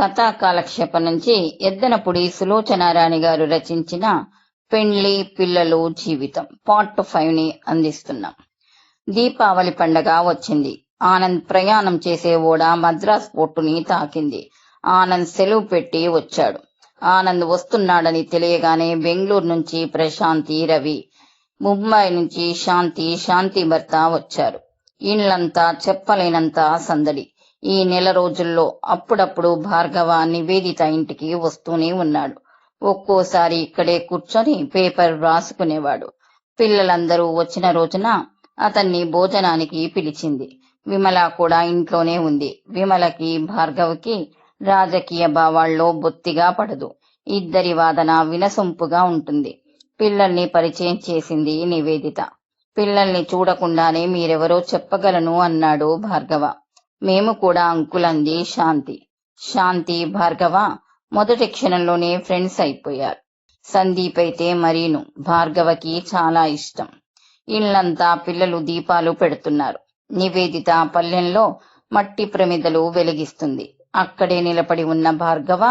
కథా కాలక్షేప నుంచి ఎద్దనపుడి సులోచనారాణి గారు రచించిన పెండ్లి పిల్లలు జీవితం పార్ట్ ఫైవ్ని అందిస్తున్నాం. దీపావళి పండగ వచ్చింది. ఆనంద్ ప్రయాణం చేసే ఓడ మద్రాస్ పోర్టుని తాకింది. ఆనంద్ సెలవు పెట్టి వచ్చాడు. ఆనంద్ వస్తున్నాడని తెలియగానే బెంగళూరు నుంచి ప్రశాంతి రవి ముంబై నుంచి శాంతి శాంతి భర్త వచ్చారు. ఇళ్ళంతా చెప్పలేనంత సందడి. ఈ నెల రోజుల్లో అప్పుడప్పుడు భార్గవ నివేదిత ఇంటికి వస్తూనే ఉన్నాడు. ఒక్కోసారి ఇక్కడే కూర్చొని పేపర్ రాసుకునేవాడు. పిల్లలందరూ వచ్చిన రోజున అతన్ని భోజనానికి పిలిచింది. విమల కూడా ఇంట్లోనే ఉంది. విమలకి భార్గవ్కి రాజకీయ భావాల్లో బొత్తిగా పడదు. ఇద్దరి వాదన వినసొంపుగా ఉంటుంది. పిల్లల్ని పరిచయం చేసింది నివేదిత. పిల్లల్ని చూడకుండానే మీరెవరో చెప్పగలను అన్నాడు భార్గవ. మేము కూడా అంకులంది శాంతి. శాంతి భార్గవ మొదటి క్షణంలోనే ఫ్రెండ్స్ అయిపోయారు. సందీప్ అయితే మరీను. భార్గవకి చాలా ఇష్టం. ఇళ్ళంతా పిల్లలు దీపాలు పెడుతున్నారు. నివేదిత పల్లెంలో మట్టి ప్రమిదలు వెలిగిస్తుంది. అక్కడే నిలబడి ఉన్న భార్గవ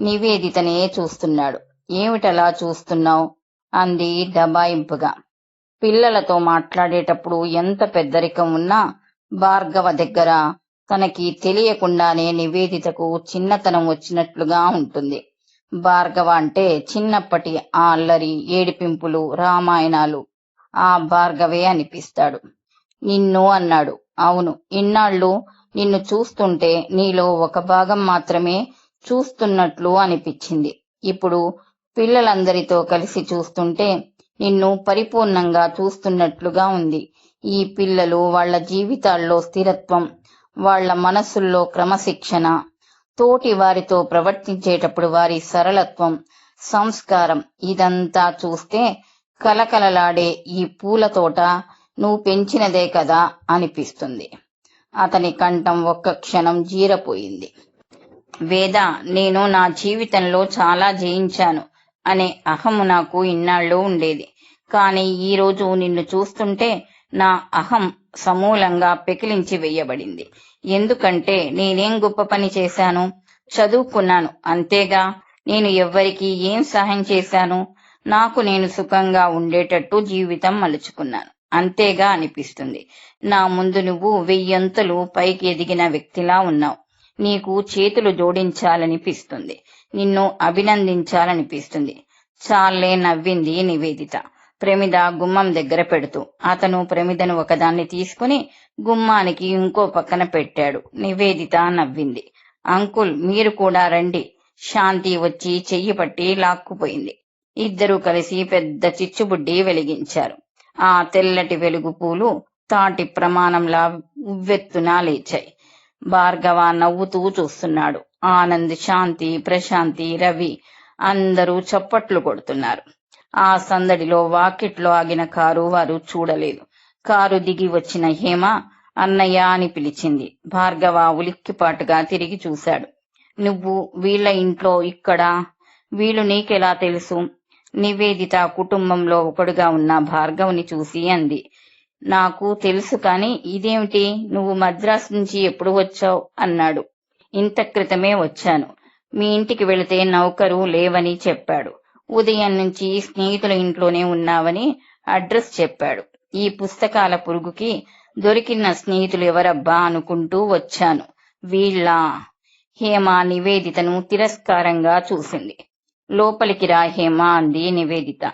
నివేదితనే చూస్తున్నాడు. ఏమిటలా చూస్తున్నావు? అంది దబాయింపుగా. పిల్లలతో మాట్లాడేటప్పుడు ఎంత పెద్దరికం ఉన్నా భార్గవ దగ్గర తనకి తెలియకుండానే నివేదితకు చిన్నతనం వచ్చినట్లుగా ఉంటుంది. భార్గవ అంటే చిన్నప్పటి ఆ అల్లరి ఏడిపింపులు రామాయణాలు. ఆ భార్గవే అనిపిస్తాడు. నిన్ను అన్నాడు. అవును ఇన్నాళ్ళు నిన్ను చూస్తుంటే నీలో ఒక భాగం మాత్రమే చూస్తున్నట్లు అనిపించింది. ఇప్పుడు పిల్లలందరితో కలిసి చూస్తుంటే నిన్ను పరిపూర్ణంగా చూస్తున్నట్లుగా ఉంది. ఈ పిల్లలు వాళ్ళ జీవితాల్లో స్థిరత్వం వాళ్ళ మనసుల్లో క్రమశిక్షణ తోటి వారితో ప్రవర్తించేటప్పుడు వారి సరళత్వం సంస్కారం ఇదంతా చూస్తే కలకలలాడే ఈ పూల తోట నువ్వు పెంచినదే కదా అనిపిస్తుంది. అతని కంఠం ఒక్క క్షణం జీరపోయింది. వేద నేను నా జీవితంలో చాలా జయించాను అనే అహము నాకు ఇన్నాళ్ళు ఉండేది. కానీ ఈ రోజు నిన్ను చూస్తుంటే నా అహం సమూలంగా పెకిలించి వేయబడింది. ఎందుకంటే నేనేం గొప్ప పని చేశాను? చదువుకున్నాను. అంతేగా? నేను ఎవ్వరికి ఏం సహాయం చేశాను? నాకు నేను సుఖంగా ఉండేటట్టు జీవితం మలుచుకున్నాను. అంతేగా అనిపిస్తుంది. నా ముందు నువ్వు వెయ్యంతలు పైకి ఎదిగిన వ్యక్తిలా ఉన్నావు. నీకు చేతులు జోడించాలనిపిస్తుంది. నిన్ను అభినందించాలనిపిస్తుంది. చాలే నవ్వింది నివేదిత. ప్రమిద గుమ్మం దగ్గర పెడుతూ అతను ప్రమిదను ఒకదాన్ని తీసుకుని గుమ్మానికి ఇంకో పక్కన పెట్టాడు. నివేదిత నవ్వింది. అంకుల్ మీరు కూడా రండి. శాంతి వచ్చి చెయ్యి పట్టి లాక్కుపోయింది. ఇద్దరూ కలిసి పెద్ద చిచ్చుబుడ్డి వెలిగించారు. ఆ తెల్లటి వెలుగు పూలు తాటి ప్రమాణంలా ఉవ్వెత్తున లేచాయి. భార్గవ నవ్వుతూ చూస్తున్నాడు. ఆనంద్ శాంతి ప్రశాంతి రవి అందరూ చప్పట్లు కొడుతున్నారు. ఆ సందడిలో వాకిట్లో ఆగిన కారు వారు చూడలేదు. కారు దిగి వచ్చిన హేమ అన్నయ్య అని పిలిచింది. భార్గవ ఉలిక్కిపాటుగా తిరిగి చూశాడు. నువ్వు వీళ్ళ ఇంట్లో ఇక్కడ? వీళ్ళు నీకెలా తెలుసు? నివేదిత కుటుంబంలో ఒకడుగా ఉన్న భార్గవుని చూసి అంది. నాకు తెలుసు కాని ఇదేమిటి? నువ్వు మద్రాసు నుంచి ఎప్పుడు వచ్చావు? అన్నాడు. ఇంత క్రితమే వచ్చాను. మీ ఇంటికి వెళితే నౌకరు లేవని చెప్పాడు. ఉదయం నుంచి స్నేహితుల ఇంట్లోనే ఉన్నావని అడ్రస్ చెప్పాడు. ఈ పుస్తకాల పురుగుకి దొరికిన స్నేహితులు ఎవరబ్బా అనుకుంటూ వచ్చాను. వీళ్ళ? హేమ నివేదితను తిరస్కారంగా చూసింది. లోపలికి రా హేమ అంది నివేదిత.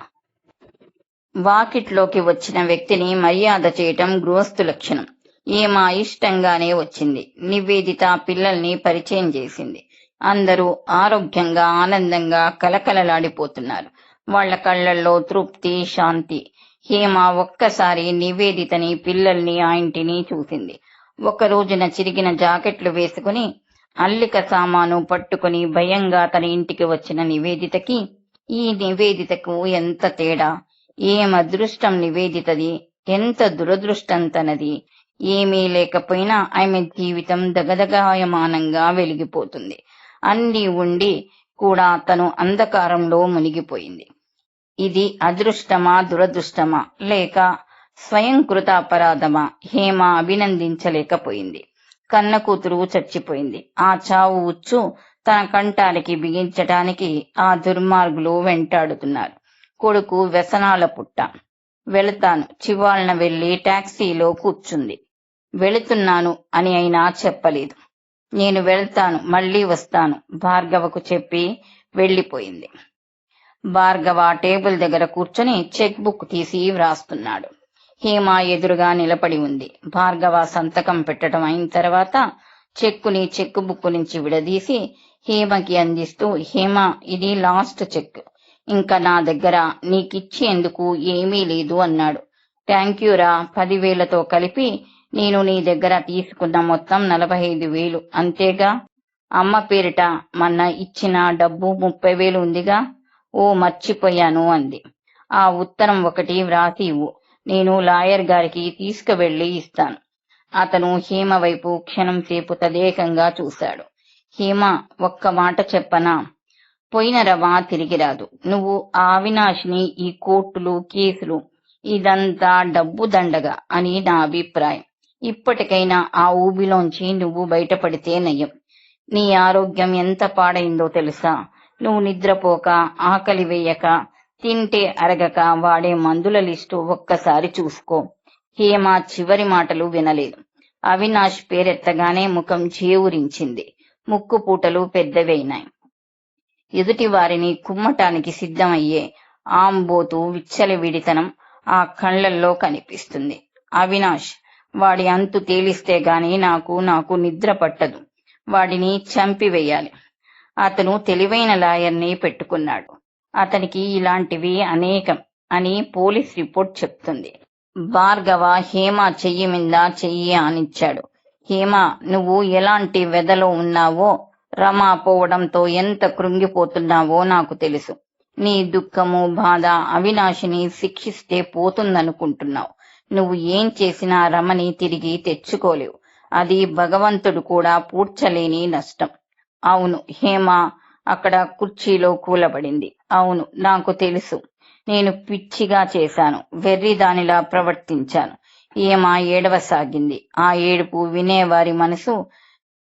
వాకిట్లోకి వచ్చిన వ్యక్తిని మర్యాద చేయటం గృహస్థు లక్షణం. ఏమా ఇష్టంగానే వచ్చింది. నివేదిత పిల్లల్ని పరిచయం చేసింది. అందరూ ఆరోగ్యంగా ఆనందంగా కలకలలాడిపోతున్నారు. వాళ్ళ కళ్ళల్లో తృప్తి శాంతి. హేమ ఒక్కసారి నివేదితని పిల్లల్ని ఆ ఇంటిని చూసింది. ఒక రోజున చిరిగిన జాకెట్లు వేసుకుని అల్లిక సామాను పట్టుకుని భయంగా తన ఇంటికి వచ్చిన నివేదితకి ఈ నివేదితకు ఎంత తేడా? ఏం అదృష్టం నివేదితది? ఎంత దురదృష్టం తనది? ఏమీ లేకపోయినా ఆమె జీవితం దగదగాయమానంగా వెలిగిపోతుంది. అన్ని ఉండి కూడా తను అంధకారంలో మునిగిపోయింది. ఇది అదృష్టమా దురదృష్టమా? లేక స్వయంకృత అపరాధమా? హేమ అభినందించలేకపోయింది. కన్న కూతురు చచ్చిపోయింది. ఆ చావు ఉచ్చు తన కంఠానికి బిగించటానికి ఆ దుర్మార్గులు వెంటాడుతున్నారు. కొడుకు వ్యసనాల పుట్ట. వెళతాను. చివాలన వెళ్ళి టాక్సీలో కూర్చుంది. వెళుతున్నాను అని అయినా చెప్పలేదు. నేను వెళ్తాను మళ్ళీ వస్తాను భార్గవకు చెప్పి వెళ్ళిపోయింది భార్గవ టేబుల్ దగ్గర కూర్చొని చెక్ బుక్ తీసి వ్రాస్తున్నాడు. హేమ ఎదురుగా నిలబడి ఉంది. భార్గవ సంతకం పెట్టడం అయిన తర్వాత చెక్కుని చెక్ బుక్ నుంచి విడదీసి హేమకి అందిస్తూ హేమ ఇది లాస్ట్ చెక్. ఇంకా నా దగ్గర నీకిచ్చేందుకు ఏమీ లేదు అన్నాడు. థ్యాంక్ యూ రా పదివేలతో కలిపి నేను నీ దగ్గర తీసుకున్న మొత్తం నలభై ఐదు వేలు. అంతేగా? అమ్మ పేరిట మొన్న ఇచ్చిన డబ్బు ముప్పై వేలు ఉందిగా? ఓ మర్చిపోయాను అంది. ఆ ఉత్తరం ఒకటి వ్రాసి ఇవ్వు. నేను లాయర్ గారికి తీసుకువెళ్ళి ఇస్తాను. అతను హేమ వైపు క్షణం సేపు తదేకంగా చూశాడు. హేమ ఒక్క మాట చెప్పనా? పోయిన రవా తిరిగి రాదు. నువ్వు ఆ అవినాష్ని ఈ కోర్టులు కేసులు ఇదంతా డబ్బు దండగా అని నా అభిప్రాయం. ఇప్పటికైనా ఆ ఊబిలోంచి నువ్వు బయటపడితే నయం. నీ ఆరోగ్యం ఎంత పాడైందో తెలుసా? నువ్వు నిద్రపోక ఆకలి వేయక తింటే అరగక వాడే మందుల లిస్టు ఒక్కసారి చూసుకో. హేమ చివరి మాటలు వినలేదు. అవినాష్ పేరెత్తగానే ముఖం చేవురించింది. ముక్కు పూటలు పెద్దవైనాయి. ఎదుటి వారిని కుమ్మటానికి సిద్ధమయ్యే ఆంబోతు విచ్చలవిడితనం ఆ కళ్ళల్లో కనిపిస్తుంది. అవినాష్ వాడి అంతు తేలిస్తే గాని నాకు నాకు నిద్ర పట్టదు. వాడిని చంపివేయాలి. అతను తెలివైన లాయర్ని పెట్టుకున్నాడు. అతనికి ఇలాంటివి అనేకం అని పోలీస్ రిపోర్ట్ చెప్తుంది. భార్గవ హేమ చెయ్యి మీద చెయ్యి ఆనిచ్చాడు. హేమ నువ్వు ఎలాంటి వెదలో ఉన్నావో రమా పోవడంతో ఎంత కృంగిపోతున్నావో నాకు తెలుసు. నీ దుఃఖము బాధ అవినాశిని శిక్షిస్తే పోతుందనుకుంటున్నావు. నువ్వు ఏం చేసినా రమని తిరిగి తెచ్చుకోలేవు. అది భగవంతుడు కూడా పూడ్చలేని నష్టం. అవును హేమ అక్కడ కుర్చీలో కూలబడింది. అవును నాకు తెలుసు. నేను పిచ్చిగా చేశాను. వెర్రి దానిలా ప్రవర్తించాను. ఏమ ఏడవసాగింది. ఆ ఏడుపు వినేవారి మనసు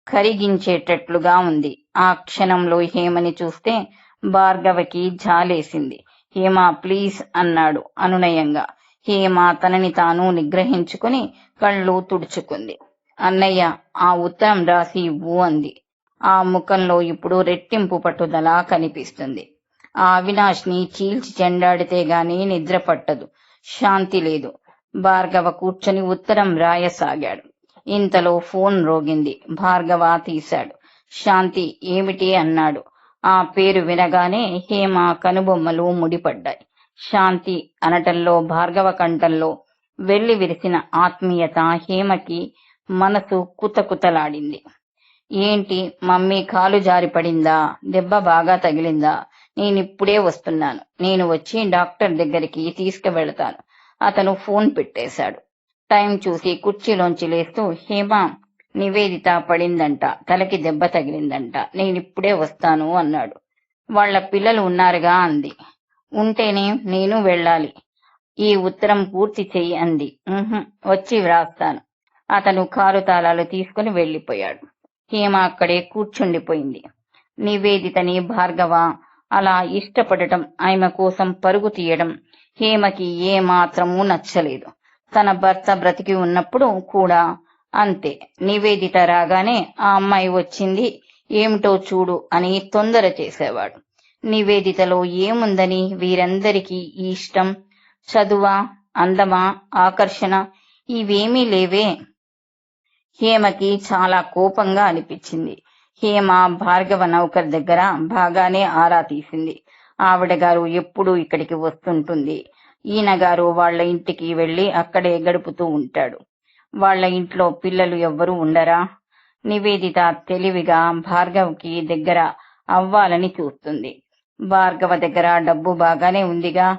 కరిగించేటట్లుగా ఉంది. ఆ క్షణంలో హేమని చూస్తే భార్గవకి జాలేసింది. హేమ ప్లీజ్ అన్నాడు అనునయంగా. హేమ తనని తాను నిగ్రహించుకుని కళ్ళు తుడుచుకుంది. అన్నయ్య ఆ ఉత్తరం రాసి ఇవ్వు అంది. ఆ ముఖంలో ఇప్పుడు రెట్టింపు పట్టుదల కనిపిస్తుంది. ఆ అవినాష్ని చీల్చి చెండాడితే గాని నిద్ర పట్టదు. శాంతి లేదు. భార్గవ కూర్చొని ఉత్తరం రాయసాగాడు. ఇంతలో ఫోన్ రోగింది. భార్గవ తీశాడు. శాంతి ఏమిటి? అన్నాడు. ఆ పేరు వినగానే హేమ కనుబొమ్మలు ముడిపడ్డాయి. శాంతి అనటంలో భార్గవ కంఠంలో వెళ్ళి విరిసిన ఆత్మీయత హేమకి మనసు కుతకుతలాడింది. ఏంటి మమ్మీ కాలు జారి పడిందా దెబ్బ బాగా తగిలిందా? నేనిప్పుడే వస్తున్నాను. నేను వచ్చి డాక్టర్ దగ్గరికి తీసుకువెళతాను. అతను ఫోన్ పెట్టేశాడు. టైం చూసి కుర్చీలోంచి లేస్తూ హేమ నివేదిత పడిందంట. తలకి దెబ్బ తగిలిందంట. నేనిప్పుడే వస్తాను అన్నాడు. వాళ్ళ పిల్లలు ఉన్నారుగా అంది. ఉంటేనే నేను వెళ్ళాలి. ఈ ఉత్తరం పూర్తి చెయ్యి అంది. వచ్చి వ్రాస్తాను. అతను కారు తాళాలు తీసుకుని వెళ్ళిపోయాడు హేమ అక్కడే కూర్చుండిపోయింది. నివేదితని భార్గవ అలా ఇష్టపడటం ఆమె కోసం పరుగు తీయడం హేమకి ఏ నచ్చలేదు. తన భర్త బ్రతికి ఉన్నప్పుడు కూడా అంతే. నివేదిత రాగానే ఆ అమ్మాయి వచ్చింది ఏమిటో చూడు అని తొందర చేసేవాడు. నివేదితలో ఏముందని వీరందరికీ ఈ ఇష్టం. చదువా అందమా ఆకర్షణ ఇవేమీ లేవే. హేమకి చాలా కోపంగా అనిపించింది. హేమ భార్గవ నౌకర్ దగ్గర బాగానే ఆరా తీసింది. ఆవిడ గారు ఎప్పుడూ ఇక్కడికి వస్తుంటుంది. ఈయన గారు వాళ్ళ ఇంటికి వెళ్ళి అక్కడే గడుపుతూ ఉంటాడు. వాళ్ళ ఇంట్లో పిల్లలు ఎవ్వరూ ఉండరా? నివేదిత తెలివిగా భార్గవ్కి దగ్గర అవ్వాలని చూస్తుంది. భార్గవ దగ్గర డబ్బు బాగానే ఉందిగా.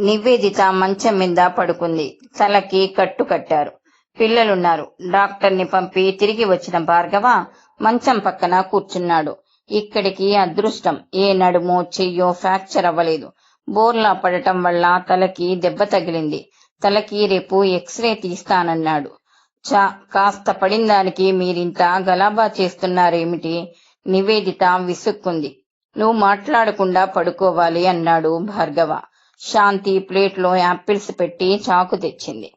నివేదిత మంచం మీద పడుకుంది. తలకి కట్టు కట్టారు. పిల్లలున్నారు. డాక్టర్ని పంపి తిరిగి వచ్చిన భార్గవ మంచం పక్కన కూర్చున్నాడు. ఇక్కడికి అదృష్టం. ఏ నడుమో చెయ్యో ఫ్రాక్చర్ అవ్వలేదు. బోర్లా పడటం వల్ల తలకి దెబ్బ తగిలింది. తలకి రేపు ఎక్స్రే తీస్తానన్నాడు. చా కాస్త పడిందానికి మీరింత గలాబా చేస్తున్నారేమిటి? నివేదిత విసుక్కుంది. నువ్వు మాట్లాడకుండా పడుకోవాలి అన్నాడు భార్గవ. శాంతి ప్లేట్లో యాపిల్స్ పెట్టి చాకు తెచ్చింది.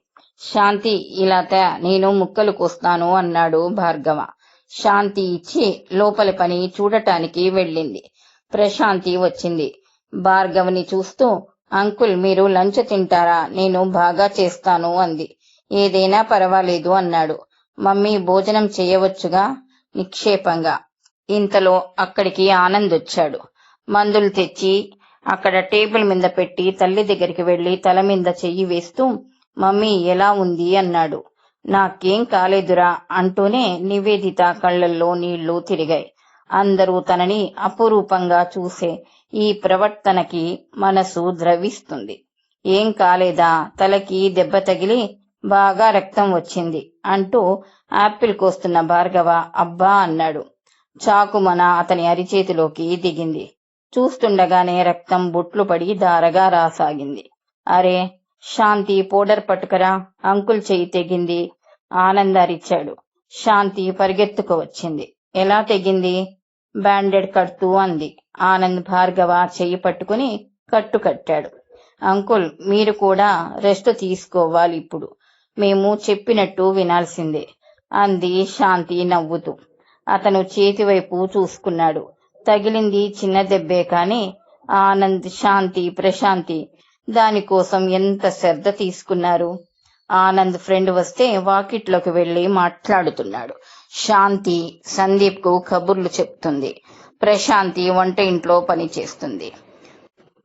శాంతి ఇలా తే నేను ముక్కలు కోస్తాను అన్నాడు భార్గవ. శాంతి ఇచ్చి లోపలి పని చూడటానికి వెళ్ళింది. ప్రశాంతి వచ్చింది. భార్గవని చూస్తూ అంకుల్ మీరు లంచ్ తింటారా? నేను బాగా చేస్తాను అంది. ఏదైనా పర్వాలేదు అన్నాడు. మమ్మీ భోజనం చేయవచ్చుగా? నిక్షేపంగా. ఇంతలో అక్కడికి ఆనంద్ వచ్చాడు. మందులు తెచ్చి అక్కడ టేబుల్ మీద పెట్టి తల్లి దగ్గరికి వెళ్ళి తల మీద చెయ్యి వేస్తూ మమ్మీ ఎలా ఉంది? అన్నాడు. నాకేం కాలేదురా అంటూనే నివేదిత కళ్ళల్లో నీళ్ళు తిరిగాయి. అందరూ తనని అపురూపంగా చూసే ఈ ప్రవర్తనకి మనసు ద్రవిస్తుంది. ఏం కాలేదా? తలకి దెబ్బ తగిలి బాగా రక్తం వచ్చింది అంటూ ఆపిల్ కోస్తున్న భార్గవ అబ్బా అన్నాడు. చాకుమన అతని అరిచేతిలోకి దిగింది. చూస్తుండగానే రక్తం బొట్లు పడి దారగా రాసాగింది. అరే శాంతి పౌడర్ పట్టుకరా అంకుల్ చెయ్యి తెగింది. ఆనంద అరిచాడు. శాంతి పరిగెత్తుకు వచ్చింది ఎలా తెగింది? బ్యాండెడ్ కడుతూ అంది. ఆనంద్ భార్గవ చెయ్యి పట్టుకుని కట్టు కట్టాడు. అంకుల్ మీరు కూడా రెస్ట్ తీసుకోవాలి ఇప్పుడు. మేము చెప్పినట్టు వినాల్సిందే అంది శాంతి నవ్వుతూ. అతను చేతి వైపు చూసుకున్నాడు. తగిలింది చిన్న దెబ్బే కాని ఆనంద్ శాంతి ప్రశాంతి దానికోసం ఎంత శ్రద్ధ తీసుకున్నారు? ఆనంద్ ఫ్రెండ్ వస్తే వాకిట్లోకి వెళ్ళి మాట్లాడుతున్నాడు. శాంతి సందీప్కు కబుర్లు చెప్తుంది. ప్రశాంతి వంట ఇంట్లో పని చేస్తుంది.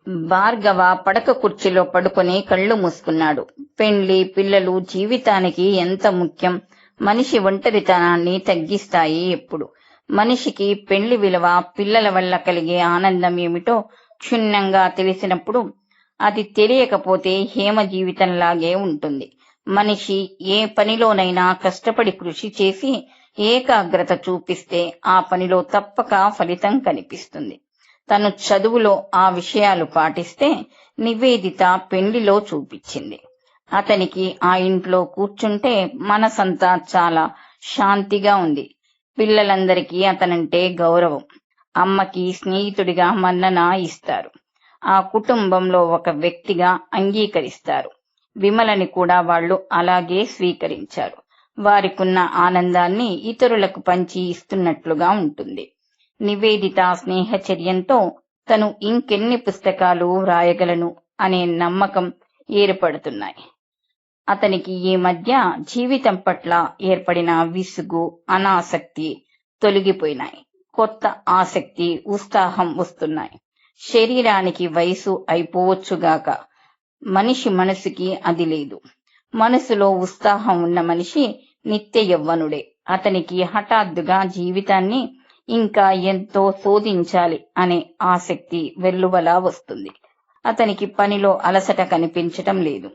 భార్గవ పడక కుర్చీలో పడుకొని కళ్ళు మూసుకున్నాడు. పెండ్లి పిల్లలు జీవితానికి ఎంత ముఖ్యం? మనిషి ఒంటరితనాన్ని తగ్గిస్తాయి ఎప్పుడు. మనిషికి పెళ్ళి విలువ పిల్లల వల్ల కలిగే ఆనందం ఏమిటో క్షుణ్ణంగా తెలిసినప్పుడు అది తెలియకపోతే హేమ జీవితంలాగే ఉంటుంది. మనిషి ఏ పనిలోనైనా కష్టపడి కృషి చేసి ఏకాగ్రత చూపిస్తే ఆ పనిలో తప్పక ఫలితం కనిపిస్తుంది. తను చదువులో ఆ విషయాలు పాటిస్తే నివేదిత పెళ్ళిలో చూపించింది. అతనికి ఆ ఇంట్లో కూర్చుంటే మనసంతా చాలా శాంతిగా ఉంది. పిల్లలందరికీ అతనంటే గౌరవం. అమ్మకి స్నేహితుడిగా మన్నన ఇస్తారు. ఆ కుటుంబంలో ఒక వ్యక్తిగా అంగీకరిస్తారు. విమలని కూడా వాళ్ళు అలాగే స్వీకరించారు. వారికున్న ఆనందాన్ని ఇతరులకు పంచి ఇస్తున్నట్లుగా ఉంటుంది. నివేదిత స్నేహచర్యంతో తను ఇంకెన్ని పుస్తకాలు వ్రాయగలను అనే నమ్మకం ఏర్పడుతున్నాయి. అతనికి ఈ మధ్య జీవితం పట్ల ఏర్పడిన విసుగు అనాసక్తి తొలగిపోయినాయి. కొత్త ఆసక్తి ఉత్సాహం వస్తున్నాయి. శరీరానికి వయసు అయిపోవచ్చుగాక మనిషి మనసుకి అది లేదు. మనసులో ఉత్సాహం ఉన్న మనిషి నిత్య యవ్వనుడే. అతనికి హఠాత్తుగా జీవితాన్ని ఇంకా ఎంతో శోధించాలి అనే ఆసక్తి వెల్లువలా వస్తుంది. అతనికి పనిలో అలసట కనిపించటం లేదు.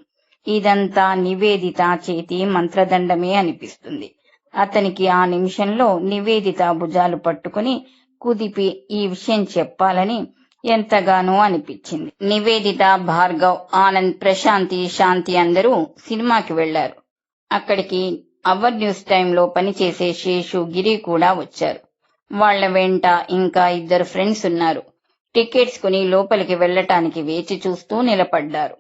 ఇదంతా నివేదిత చేతి మంత్రదండమే అనిపిస్తుంది. అతనికి ఆ నిమిషంలో నివేదిత భుజాలు పట్టుకుని కుదిపి ఈ విషయం చెప్పాలని ఎంతగానో అనిపించింది. నివేదిత భార్గవ్ ఆనంద్ ప్రశాంతి శాంతి అందరూ సినిమాకి వెళ్ళారు. అక్కడికి అవర్ న్యూస్ టైంలో పనిచేసే శేషు గిరి కూడా వచ్చారు. వాళ్ళ వెంట ఇంకా ఇద్దరు ఫ్రెండ్స్ ఉన్నారు. టికెట్స్ కొని లోపలికి వెళ్ళటానికి వేచి చూస్తూ నిలబడ్డారు.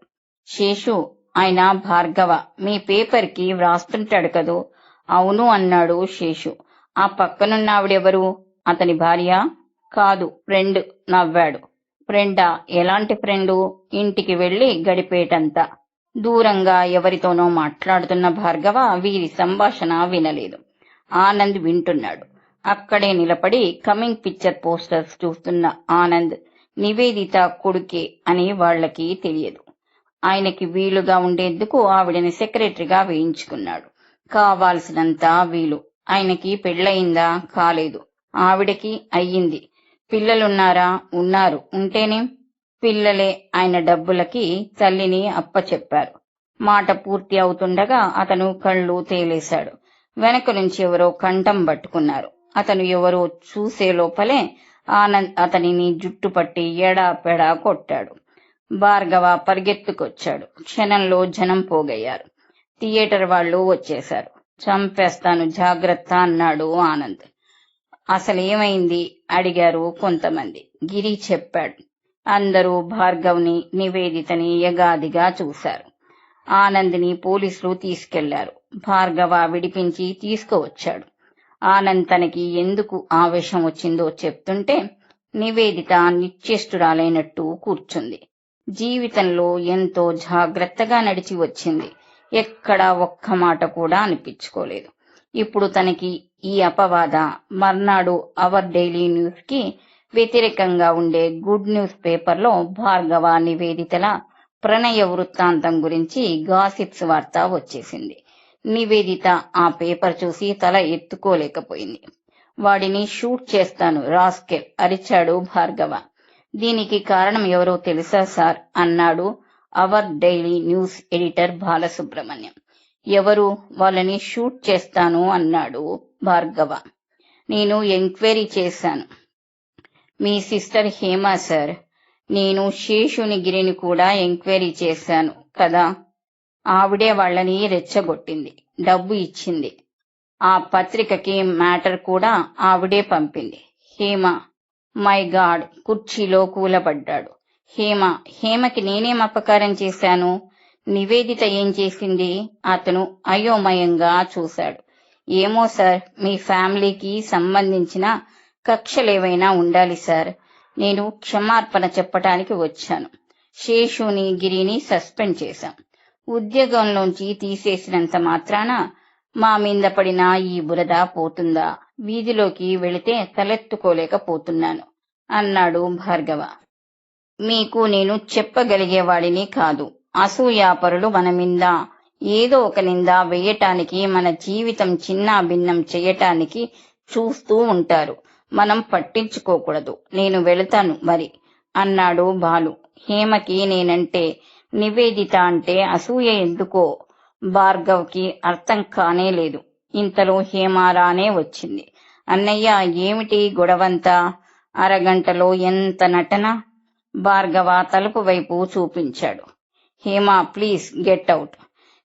శేషు ఆయన భార్గవ మీ పేపర్కి వ్రాస్తుంటాడు కదూ? అవును అన్నాడు శేషు. ఆ పక్కనున్న ఆవిడెవరు? అతని భార్య? కాదు ఫ్రెండ్ నవ్వాడు. ఫ్రెండా? ఎలాంటి ఫ్రెండు? ఇంటికి వెళ్ళి గడిపేటంతా. దూరంగా ఎవరితోనో మాట్లాడుతున్న భార్గవ వీరి సంభాషణ వినలేదు. ఆనంద్ వింటున్నాడు. అక్కడే నిలబడి కమింగ్ పిక్చర్ పోస్టర్స్ చూస్తున్న ఆనంద్ నివేదిత కొడుకే అని వాళ్ళకి తెలియదు. ఆయనకి వీలుగా ఉండేందుకు ఆవిడని సెక్రటరీగా వేయించుకున్నాడు. కావాల్సినంత వీలు. ఆయనకి పెళ్ళయిందా? కాలేదు. ఆవిడకి అయ్యింది. పిల్లలున్నారా? ఉన్నారు. ఉంటేనే పిల్లలే ఆయన డబ్బులకి తల్లిని అప్పచెప్పారు. మాట పూర్తి అవుతుండగా అతను కళ్ళు తేలేశాడు. వెనక నుంచి ఎవరో కంఠం పట్టుకున్నారు. అతను ఎవరో చూసే లోపలే ఆనంద్ అతనిని జుట్టు పట్టి ఎడా పెడా కొట్టాడు. భార్గవ పరిగెత్తుకొచ్చాడు. క్షణంలో జనం పోగయ్యారు. థియేటర్ వాళ్ళు వచ్చేశారు. చంపేస్తాను జాగ్రత్త అన్నాడు ఆనంద్. అసలేమైంది అడిగారు కొంతమంది. గిరి చెప్పాడు. అందరూ భార్గవ్ని నివేదితని యగాదిగా చూశారు. ఆనంద్ని పోలీసులు తీసుకెళ్ళారు. భార్గవ విడిపించి తీసుకువచ్చాడు. ఆనంద్ తనకి ఎందుకు ఆవేశం వచ్చిందో చెప్తుంటే నివేదిత నిశ్చేష్టురాలైనట్టు కూర్చుంది. జీవితంలో ఎంతో జాగ్రత్తగా నడిచి వచ్చింది. ఎక్కడా ఒక్క మాట కూడా అనిపించుకోలేదు. ఇప్పుడు తనకి ఈ అపవాద మర్నాడు అవర్ డైలీ న్యూస్కి వ్యతిరేకంగా ఉండే గుడ్ న్యూస్ పేపర్లో భార్గవ నివేదితల ప్రణయ వృత్తాంతం గురించి గాసిప్స్ వార్త వచ్చేసింది. నివేదిత ఆ పేపర్ చూసి తల ఎత్తుకోలేకపోయింది. వాడిని షూట్ చేస్తాను రాస్కెల్ అరిచాడు భార్గవ. దీనికి కారణం ఎవరో తెలుసా సార్? అన్నాడు our daily news editor Balasubrahmanyam. ఎవరు? వాళ్ళని షూట్ చేస్తాను అన్నాడు భార్గవ. నేను ఎంక్వైరీ చేశాను. మీ సిస్టర్ హేమ సార్. నేను శేషుని గిరిని కూడా ఎంక్వైరీ చేశాను కదా? ఆవిడే వాళ్ళని రెచ్చగొట్టింది డబ్బు ఇచ్చింది. ఆ పత్రికకి మ్యాటర్ కూడా ఆవిడే పంపింది. హేమ మై గాడ్ కుర్చీలో కూలబడ్డాడు. హేమ హేమకి నేనేం అపకారం చేశాను? నివేదిత ఏం చేసింది? అతను అయోమయంగా చూశాడు. ఏమో సార్ మీ ఫ్యామిలీకి సంబంధించిన కక్షలేవైనా ఉండాలి సార్. నేను క్షమార్పణ చెప్పటానికి వచ్చాను. శేషుని గిరిని సస్పెండ్ చేశాం. ఉద్యోగంలోంచి తీసేసినంత మాత్రాన మా మీద పడిన ఈ బురద పోతుందా? వీధిలోకి వెళితే తలెత్తుకోలేకపోతున్నాను అన్నాడు భార్గవ. మీకు నేను చెప్పగలిగేవాడిని కాదు. అసూయాపరులు మన మీద ఏదో ఒక నింద వేయటానికి మన జీవితం చిన్న భిన్నం చేయటానికి చూస్తూ ఉంటారు. మనం పట్టించుకోకూడదు. నేను వెళతాను మరి అన్నాడు బాలు. హేమకి నేనంటే నివేదిత అంటే అసూయ ఎందుకో భార్గవ్కి అర్థం కానే లేదు ఇంతలో హేమారానే వచ్చింది. అన్నయ్య ఏమిటి గొడవంతా? అరగంటలో ఎంత నటన? భార్గవ తలుపు వైపు చూపించాడు. Hema please get out.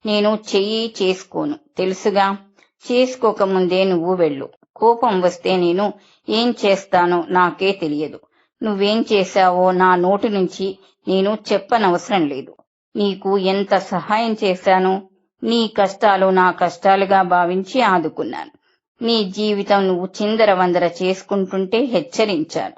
నేను చెయ్యి చేసుకోను. తెలుసుగా? చేసుకోకముందే నువ్వు వెళ్ళు. కోపం వస్తే నేను ఏం చేస్తానో నాకే తెలియదు. నువ్వేం చేశావో నా నోటి నుంచి నేను చెప్పనవసరం లేదు. నీకు ఎంత సహాయం చేశాను? నీ కష్టాలు నా కష్టాలుగా భావించి ఆదుకున్నాను. నీ జీవితం నువ్వు చిందరవందర చేసుకుంటుంటే హెచ్చరించాను.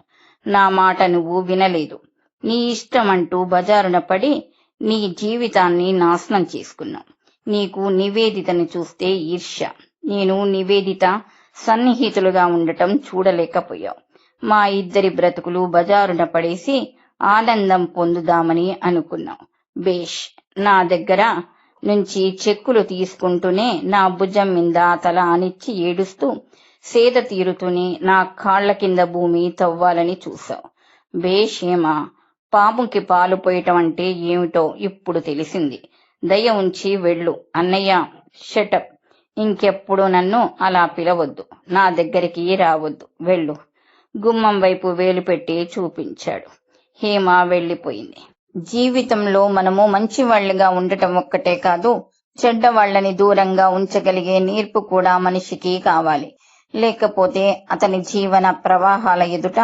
నా మాట నువ్వు వినలేదు. నీ ఇష్టం అంటూ బజారున పడి నీ జీవితాన్ని నాశనం చేసుకున్నావు నీకు నివేదితను చూస్తే ఈర్ష్య. నేను నివేదిత సన్నిహితులుగా ఉండటం చూడలేకపోయావు మా ఇద్దరి బ్రతుకులు బజారున పడేసి ఆనందం పొందుదామని అనుకున్నాం. బేష్ నా దగ్గర నుంచి చెక్కులు తీసుకుంటూనే నా భుజం మీద తల అనిచ్చి ఏడుస్తూ సేద తీరుతూనే నా కాళ్ళ కింద భూమి తవ్వాలని చూశావు బేషేమా పాముకి పాలు పోయటం అంటే ఏమిటో ఇప్పుడు తెలిసింది. దయ ఉంచి వెళ్ళు. అన్నయ్య షటప్ ఇంకెప్పుడు నన్ను అలా పిలవద్దు. నా దగ్గరికి రావద్దు. వెళ్ళు. గుమ్మం వైపు వేలు పెట్టి చూపించాడు. హేమ వెళ్ళిపోయింది. జీవితంలో మనము మంచి వాళ్ళుగా ఉండటం ఒక్కటే కాదు చెడ్డ వాళ్ళని దూరంగా ఉంచగలిగే నేర్పు కూడా మనిషికి కావాలి. లేకపోతే అతని జీవన ప్రవాహాల ఎదుట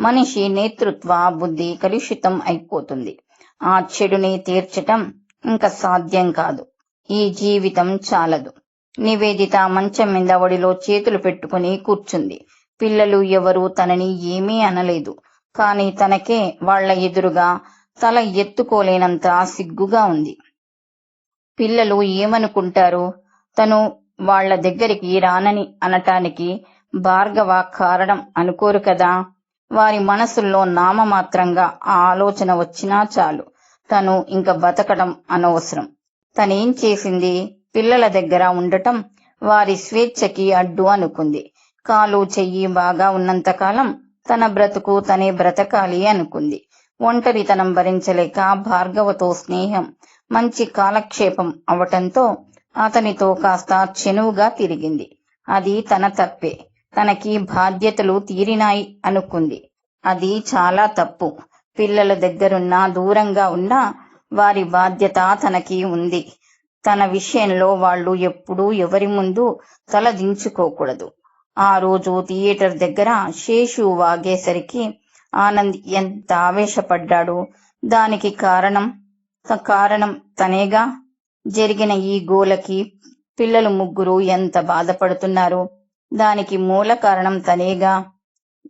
మనిషి నేతృత్వ బుద్ధి కలుషితం అయిపోతుంది. ఆ చెడుని తీర్చటం ఇంకా సాధ్యం కాదు. ఈ జీవితం చాలదు. నివేదిత మంచం మీద ఒడిలో చేతులు పెట్టుకుని కూర్చుంది. పిల్లలు ఎవరు తనని ఏమీ అనలేదు. కాని తనకే వాళ్ళ ఎదురుగా తల ఎత్తుకోలేనంత సిగ్గుగా ఉంది. పిల్లలు ఏమనుకుంటారు? తను వాళ్ళ దగ్గరికి రానని అనటానికి భార్గవ కారణం అనుకోరు కదా? వారి మనసుల్లో నామమాత్రంగా ఆ ఆలోచన వచ్చినా చాలు. తను ఇంక బతకడం అనవసరం. తనేం చేసింది? పిల్లల దగ్గర ఉండటం వారి స్వేచ్ఛకి అడ్డు అనుకుంది. కాలు చెయ్యి బాగా ఉన్నంతకాలం తన బ్రతుకు తనే బ్రతకాలి అనుకుంది. ఒంటరితనం భరించలేక భార్గవతో స్నేహం మంచి కాలక్షేపం అవటంతో అతనితో కాస్త చెనువుగా తిరిగింది. అది తన తప్పే. తనకి బాధ్యతలు తీరినాయి అనుకుంది. అది చాలా తప్పు. పిల్లల దగ్గరున్నా దూరంగా ఉన్నా వారి బాధ్యత తనకి ఉంది. తన విషయంలో వాళ్ళు ఎప్పుడూ ఎవరి ముందు తలదించుకోకూడదు. ఆ రోజు థియేటర్ దగ్గర శేషు వాగేసరికి ఆనంద్ ఎంత ఆవేశపడ్డాడు. దానికి కారణం కారణం తనేగా? జరిగిన ఈ గోలకి పిల్లలు ముగ్గురు ఎంత బాధపడుతున్నారు? దానికి మూల కారణం తనేగా?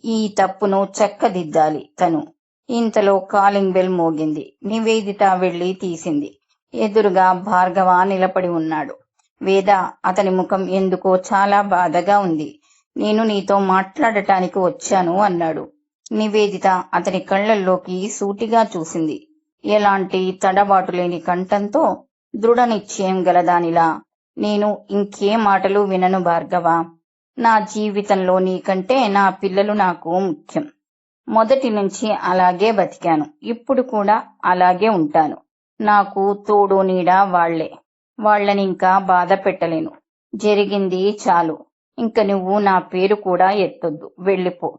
ఈ తప్పును చక్కదిద్దాలి తను. ఇంతలో కాలింగ్ బెల్ మోగింది. నివేదిత వెళ్ళి తీసింది. ఎదురుగా భార్గవ నిలబడి ఉన్నాడు. వేద అతని ముఖం ఎందుకో చాలా బాధగా ఉంది. నేను నీతో మాట్లాడటానికి వచ్చాను అన్నాడు. నివేదిత అతని కళ్ళల్లోకి సూటిగా చూసింది. ఎలాంటి తడబాటు లేని కంఠంతో దృఢ నిశ్చయం గలదానిలా నేను ఇంకే మాటలు వినను భార్గవ. నా జీవితంలో నీకంటే నా పిల్లలు నాకు ముఖ్యం. మొదటి నుంచి అలాగే బతికాను. ఇప్పుడు కూడా అలాగే ఉంటాను. నాకు తోడు నీడ వాళ్ళే. వాళ్ళని ఇంకా బాధ పెట్టలేను. జరిగింది చాలు. ఇంక నువ్వు నా పేరు కూడా ఎత్తొద్దు. వెళ్ళిపో.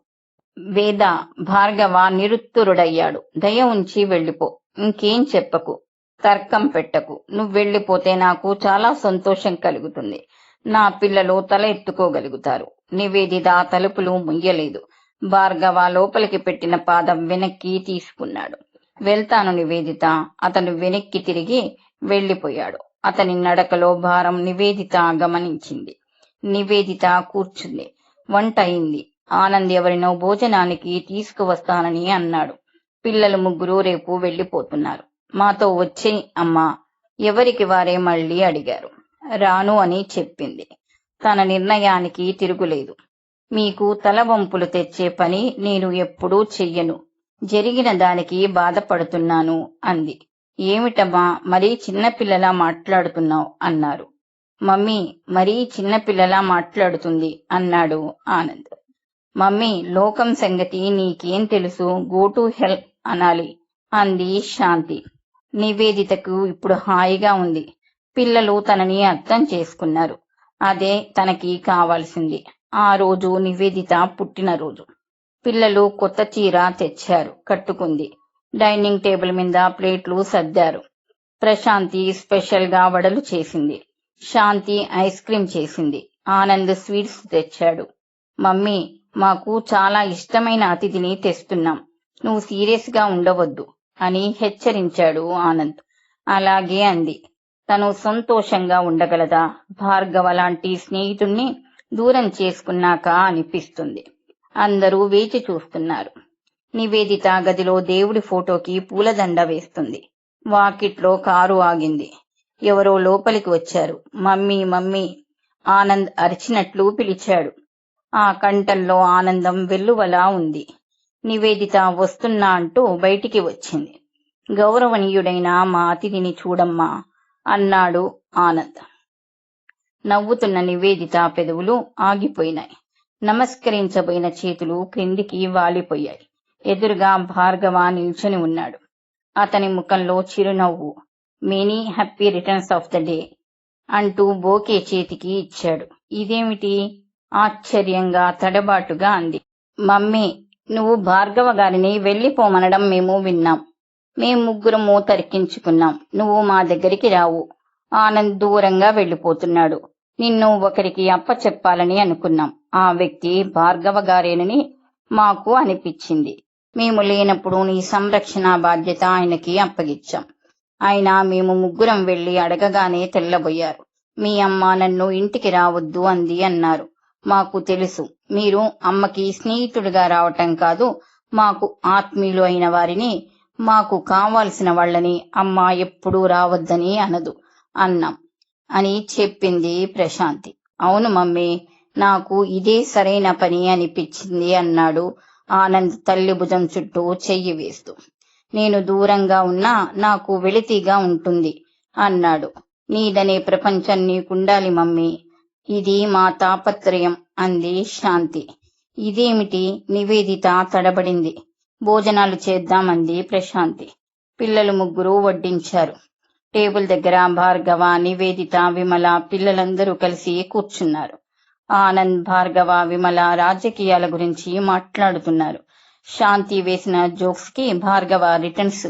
వేద భార్గవ నిరుత్తురుడయ్యాడు. దయ ఉంచి వెళ్ళిపో. ఇంకేం చెప్పకు. తర్కం పెట్టకు. నువ్వు వెళ్ళిపోతే నాకు చాలా సంతోషం కలుగుతుంది. నా పిల్లలు తల ఎత్తుకోగలుగుతారు. నివేదిత తలుపులు ముయ్యలేదు. భార్గవ లోపలికి పెట్టిన పాదం వెనక్కి తీసుకున్నాడు. వెళ్తాను నివేదిత. అతను వెనక్కి తిరిగి వెళ్ళిపోయాడు అతని నడకలో భారం నివేదిత గమనించింది. నివేదిత కూర్చుంది. వంట అయింది. ఆనంద్ ఎవరినో భోజనానికి తీసుకువస్తానని అన్నాడు. పిల్లలు ముగ్గురు రేపు వెళ్ళిపోతున్నారు మాతో వచ్చే అమ్మా. ఎవరికి వారే మళ్ళీ అడిగారు. రాను అని చెప్పింది. తన నిర్ణయానికి తిరుగులేదు. మీకు తలవంపులు తెచ్చే పని నేను ఎప్పుడూ చెయ్యను. జరిగిన దానికి బాధపడుతున్నాను అంది. ఏమిటమ్మా మరీ చిన్నపిల్లలా మాట్లాడుతున్నావు అన్నారు. మమ్మీ మరీ చిన్నపిల్లలా మాట్లాడుతుంది అన్నాడు ఆనంద్. మమ్మీ లోకం సంగతి నీకేం తెలుసు? గో టు హెల్ప్ అనాలి. అంది శాంతి. నివేదితకు ఇప్పుడు హాయిగా ఉంది. పిల్లలు తనని అర్థం చేసుకున్నారు. అదే తనకి కావాల్సింది. ఆ రోజు నివేదిత పుట్టినరోజు. పిల్లలు కొత్త చీర తెచ్చారు. కట్టుకుంది. డైనింగ్ టేబుల్ మీద ప్లేట్లు సర్దారు. ప్రశాంతి స్పెషల్గా వడలు చేసింది. శాంతి ఐస్ క్రీం చేసింది. ఆనంద్ స్వీట్స్ తెచ్చాడు. మమ్మీ మాకు చాలా ఇష్టమైన అతిథిని తెస్తున్నాం. నువ్వు సీరియస్గా ఉండవద్దు అని హెచ్చరించాడు ఆనంద్. అలాగే అంది. తను సంతోషంగా ఉండగలదా? భార్గవ లాంటి స్నేహితుణ్ణి దూరం చేసుకున్నాక అనిపిస్తుంది. అందరూ వేచి చూస్తున్నారు. నివేదిత గదిలో దేవుడి ఫోటోకి పూలదండ వేస్తుంది. వాకిట్లో కారు ఆగింది. ఎవరో లోపలికి వచ్చారు. మమ్మీ మమ్మీ ఆనంద్ అరిచినట్లు పిలిచాడు. ఆ కంఠంలో ఆనందం వెల్లువలా ఉంది. నివేదిత వస్తున్నా అంటూ బయటికి వచ్చింది. గౌరవనీయుడైన మా అతిథిని చూడమ్మా అన్నాడు ఆనంద్. నవ్వుతున్న నివేదిత పెదవులు ఆగిపోయినాయి. నమస్కరించబోయిన చేతులు క్రిందికి వాలిపోయాయి. ఎదురుగా భార్గవ నిల్చొని ఉన్నాడు. అతని ముఖంలో చిరునవ్వు many happy returns of the day అంటూ బోకే చేతికి ఇచ్చాడు. ఇదేమిటి? ఆశ్చర్యంగా తడబాటుగా అంది. మమ్మీ నువ్వు భార్గవ గారిని వెళ్ళిపోమనడం మేము విన్నాం. మేం ముగ్గురము తరికించుకున్నాం. నువ్వు మా దగ్గరికి రావు. ఆనంద్ దూరంగా వెళ్ళిపోతున్నాడు నిన్ను ఒకరికి అప్పచెప్పాలని అనుకున్నాం. ఆ వ్యక్తి భార్గవ గారేనని మాకు అనిపించింది. మేము లేనప్పుడు నీ సంరక్షణ బాధ్యత ఆయనకి అప్పగిచ్చాం. అయినా మేము ముగ్గురం వెళ్ళి అడగగానే తెల్లబోయారు. మీ అమ్మ నన్ను ఇంటికి రావద్దు అంది అన్నారు. మాకు తెలుసు. మీరు అమ్మకి స్నేహితుడిగా రావటం కాదు మాకు ఆత్మీయులు అయిన వారిని మాకు కావాల్సిన వాళ్ళని అమ్మ ఎప్పుడూ రావద్దని అనదు అన్నాం. అని చెప్పింది ప్రశాంతి. అవును మమ్మీ నాకు ఇదే సరైన పని అనిపించింది అన్నాడు ఆనంద్ తల్లి భుజం చుట్టూ చెయ్యి వేస్తూ. నేను దూరంగా ఉన్నా నాకు వెలితిగా ఉంటుంది అన్నాడు. నీదనే ప్రపంచం నీకుండాలి మమ్మీ ఇది మా తాపత్రయం అంది శాంతి. ఇదేమిటి? నివేదిత తడబడింది. భోజనాలు చేద్దామంది ప్రశాంతి. పిల్లలు ముగ్గురు వడ్డించారు. టేబుల్ దగ్గర భార్గవ నివేదిత విమల పిల్లలందరూ కలిసి కూర్చున్నారు. ఆనంద్ భార్గవ విమల రాజకీయాల గురించి మాట్లాడుతున్నారు. శాంతి వేసిన జోక్స్కి భార్గవ రిటర్న్స్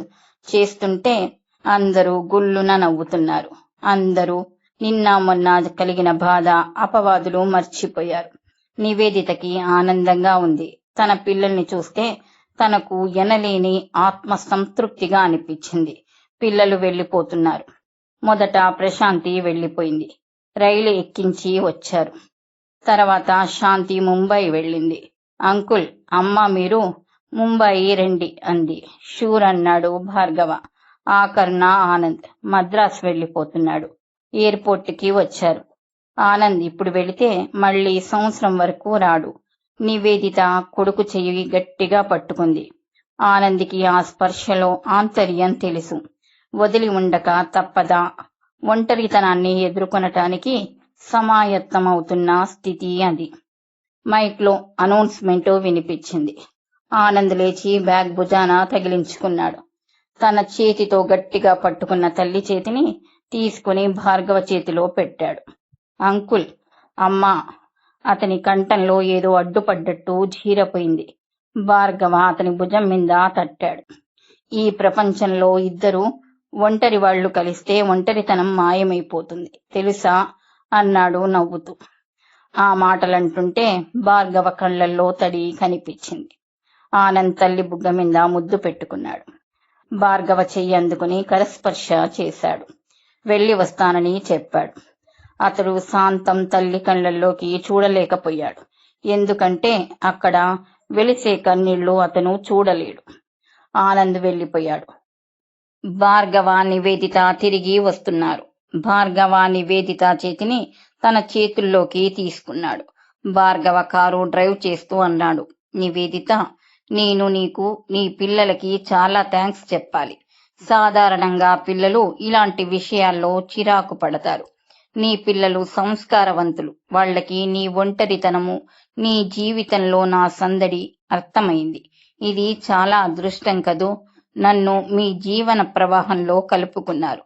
చేస్తుంటే అందరూ గుల్లున నవ్వుతున్నారు. అందరూ నిన్న మొన్న కలిగిన బాధ అపవాదులు మర్చిపోయారు. నివేదితకి ఆనందంగా ఉంది. తన పిల్లల్ని చూస్తే తనకు ఎనలేని ఆత్మ సంతృప్తిగా అనిపించింది. పిల్లలు వెళ్ళిపోతున్నారు. మొదట ప్రశాంతి వెళ్ళిపోయింది. రైలు ఎక్కించి వచ్చారు. తర్వాత శాంతి ముంబై వెళ్ళింది. అంకుల్ అమ్మ మీరు ముంబై రండి అంది. షూర్ అన్నాడు భార్గవ. ఆకర్ణ ఆనంద్ మద్రాస్ వెళ్ళిపోతున్నాడు. ఎయిర్పోర్ట్కి వచ్చారు. ఆనంద్ ఇప్పుడు వెళితే మళ్ళీ సంవత్సరం వరకు రాడు. నివేదిత కొడుకు చెయ్యి గట్టిగా పట్టుకుంది. ఆనంద్కి ఆ స్పర్శలో ఆంతర్యం తెలుసు. వదిలి ఉండక తప్పదా? ఒంటరితనాన్ని ఎదుర్కొనటానికి సమాయత్తమవుతున్న స్థితి అది. మైక్లో అనౌన్స్మెంట్ వినిపించింది. ఆనంద్ లేచి బ్యాగ్ భుజాన తగిలించుకున్నాడు. తన చేతితో గట్టిగా పట్టుకున్న తల్లి చేతిని తీసుకుని భార్గవ చేతిలో పెట్టాడు. అంకుల్ అమ్మా అతని కంఠంలో ఏదో అడ్డుపడ్డట్టు జీరపోయింది. భార్గవ అతని భుజం మీద తట్టాడు. ఈ ప్రపంచంలో ఇద్దరు ఒంటరి వాళ్ళు కలిస్తే ఒంటరితనం మాయమైపోతుంది. తెలుసా? అన్నాడు నవ్వుతూ. ఆ మాటలంటుంటే భార్గవ కళ్ళల్లో తడి కనిపించింది. ఆనంద్ తల్లి బుగ్గ మీద ముద్దు పెట్టుకున్నాడు. భార్గవ చెయ్యి అందుకుని కరస్పర్శ చేశాడు. వెళ్ళి వస్తానని చెప్పాడు. అతడు శాంతం తల్లి కళ్ళల్లోకి చూడలేకపోయాడు. ఎందుకంటే అక్కడ వెలిసే కన్నీళ్ళు అతను చూడలేడు. ఆనంద్ వెళ్ళిపోయాడు. భార్గవ నివేదిత తిరిగి వస్తున్నారు. భార్గవ నివేదిత చేతిని తన చేతుల్లోకి తీసుకున్నాడు. భార్గవ కారు డ్రైవ్ చేస్తూ అన్నాడు. నివేదిత నేను నీకు నీ పిల్లలకి చాలా థ్యాంక్స్ చెప్పాలి. సాధారణంగా పిల్లలు ఇలాంటి విషయాల్లో చిరాకు పడతారు. నీ పిల్లలు సంస్కారవంతులు. వాళ్ళకి నీ ఒంటరితనము నీ జీవితంలో నా సందడి అర్థమైంది. ఇది చాలా అదృష్టం కదూ? నన్ను మీ జీవన ప్రవాహంలో కలుపుకున్నారు.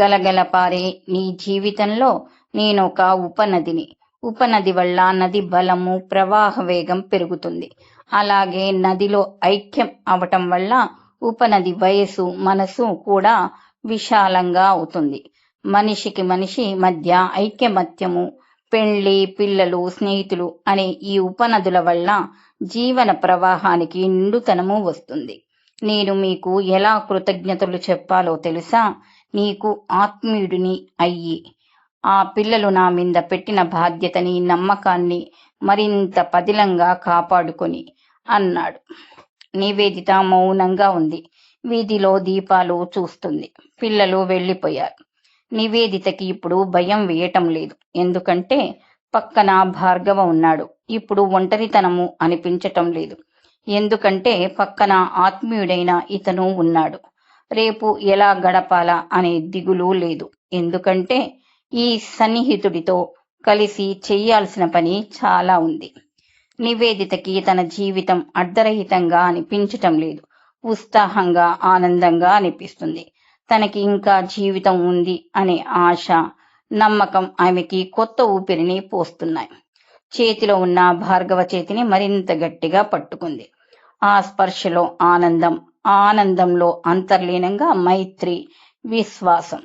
గలగల పారే నీ జీవితంలో నేను ఒక ఉపనదిని. ఉపనది వల్ల నది బలము ప్రవాహ వేగం పెరుగుతుంది. అలాగే నదిలో ఐక్యం అవటం వల్ల ఉపనది వయసు మనసు కూడా విశాలంగా అవుతుంది. మనిషికి మనిషి మధ్య ఐక్యమత్యము పెళ్ళి పిల్లలు స్నేహితులు అనే ఈ ఉపనదుల వల్ల జీవన ప్రవాహానికి నిండుతనము వస్తుంది. నేను మీకు ఎలా కృతజ్ఞతలు చెప్పాలో తెలుసా? నీకు ఆత్మీయుడిని అయ్యి ఆ పిల్లలు నా మీద పెట్టిన బాధ్యతని నమ్మకాన్ని మరింత పదిలంగా కాపాడుకొని అన్నాడు. నివేదిత మౌనంగా ఉంది. వీధిలో దీపాలు చూస్తుంది. పిల్లలు వెళ్ళిపోయారు. నివేదితకి ఇప్పుడు భయం వేయటం లేదు. ఎందుకంటే పక్కన భార్గవ ఉన్నాడు. ఇప్పుడు ఒంటరితనము అనిపించటం లేదు. ఎందుకంటే పక్కన ఆత్మీయుడైన ఇతను ఉన్నాడు. రేపు ఎలా గడపాలా అనే దిగులు లేదు. ఎందుకంటే ఈ సన్నిహితుడితో కలిసి చేయాల్సిన పని చాలా ఉంది. నివేదితకి తన జీవితం అర్ధరహితంగా అనిపించటం లేదు. ఉత్సాహంగా ఆనందంగా అనిపిస్తుంది. తనకి ఇంకా జీవితం ఉంది అనే ఆశ నమ్మకం ఆమెకి కొత్త ఊపిరిని పోస్తున్నాయి. చేతిలో ఉన్న భార్గవ చేతిని మరింత గట్టిగా పట్టుకుంది. ఆ స్పర్శలో ఆనందం ఆనందంలో అంతర్లీనంగా మైత్రి విశ్వాసం.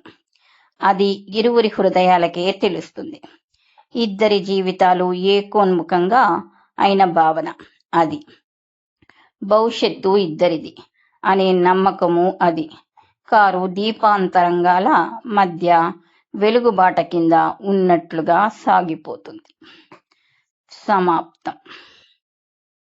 అది ఇరువురి హృదయాలకే తెలుస్తుంది. ఇద్దరి జీవితాలు ఏకోన్ముఖంగా అయిన భావన అది. భవిష్యత్తు ఇద్దరిది అనే నమ్మకము అది. కారు దీపాంతరంగాల మధ్య వెలుగుబాట కింద ఉన్నట్లుగా సాగిపోతుంది. సమాప్తం.